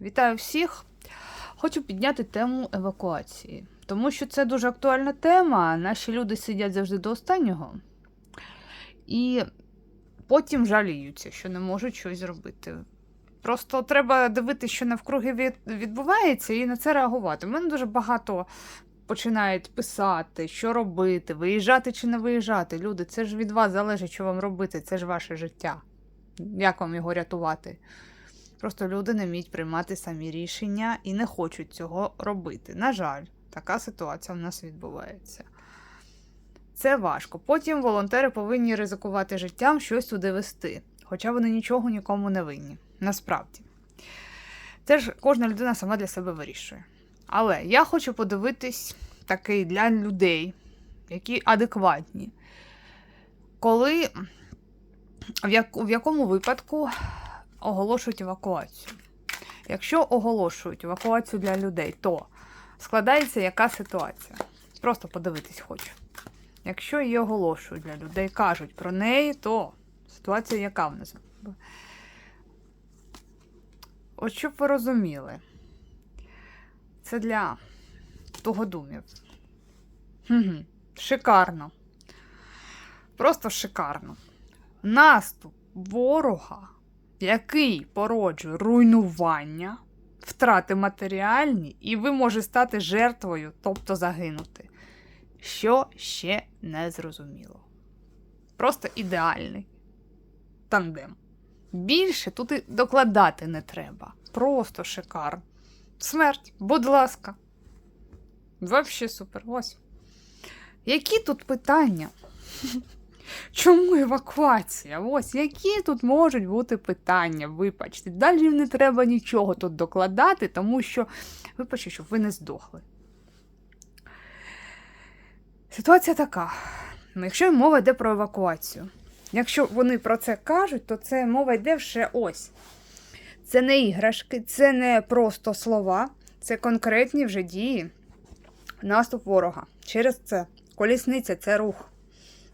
Вітаю всіх! Хочу підняти тему евакуації, тому що це дуже актуальна тема. Наші люди сидять завжди до останнього і потім жаліються, що не можуть щось зробити. Просто треба дивитися, що навкруги відбувається, і на це реагувати. У мене дуже багато починають писати, що робити, виїжджати чи не виїжджати. Люди, це ж від вас залежить, що вам робити, це ж ваше життя. Як вам його рятувати? Просто люди не вміють приймати самі рішення і не хочуть цього робити. На жаль, така ситуація в нас відбувається. Це важко. Потім волонтери повинні ризикувати життям щось туди вести, хоча вони нічого нікому не винні. Насправді. Це ж кожна людина сама для себе вирішує. Але я хочу подивитись такий для людей, які адекватні. Коли в, як, в якому випадку оголошують евакуацію. Якщо оголошують евакуацію для людей, то складається яка ситуація? Просто подивитись хочу. Якщо її оголошують для людей, кажуть про неї, то ситуація яка в нас? От щоб ви розуміли, це для тугодумів. Шикарно. Просто шикарно. Наступ ворога який породжує руйнування, втрати матеріальні, і ви можете стати жертвою, тобто загинути. Що ще не зрозуміло. Просто ідеальний тандем. Більше тут і докладати не треба. Просто шикарно. Смерть, будь ласка. Вообще супер. Ось. Які тут питання? Чому евакуація? Ось які тут можуть бути питання, вибачте. Далі не треба нічого тут докладати, тому що, вибачте, щоб ви не здохли. Ситуація така. Ну, Якщо мова йде про евакуацію, якщо вони про це кажуть, то це мова йде вже ось. Це не іграшки, це не просто слова, це конкретні вже дії. Наступ ворога. Через це. Колісниця це рух.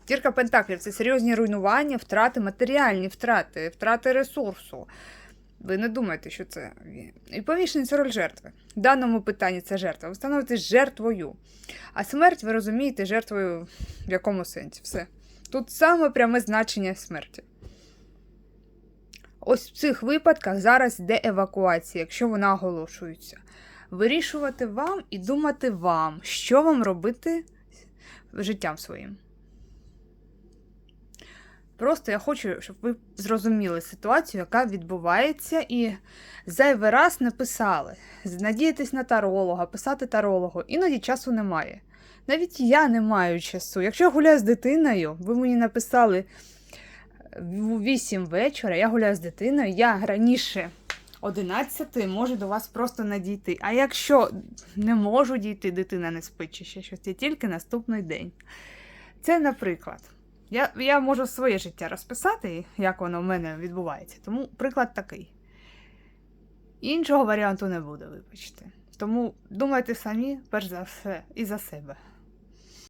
Тірка Пентаклів це серйозні руйнування, втрати, матеріальні втрати, втрати ресурсу. Ви не думайте, що це. І повішений це роль жертви. В даному питанні це жертва. Ви становитесь жертвою. А смерть, ви розумієте, жертвою в якому сенсі? Все. Тут саме пряме значення смерті. Ось в цих випадках зараз йде евакуація, якщо вона оголошується. Вирішувати вам і думати вам, що вам робити життям своїм. Просто я хочу, щоб ви зрозуміли ситуацію, яка відбувається, і зайвий раз не писали. На таролога, писати тарологу. Іноді часу немає. Навіть я не маю часу. Якщо я гуляю з дитиною, ви мені написали в 8 вечора, я гуляю з дитиною, я раніше 11 можу до вас просто надійти. А якщо не можу дійти, дитина не спить чи ще щось, це тільки наступний день. Це, наприклад. Я, я можу своє життя розписати, як воно в мене відбувається. Тому приклад такий. Іншого варіанту не буде, вибачте. Тому думайте самі, перш за все, і за себе.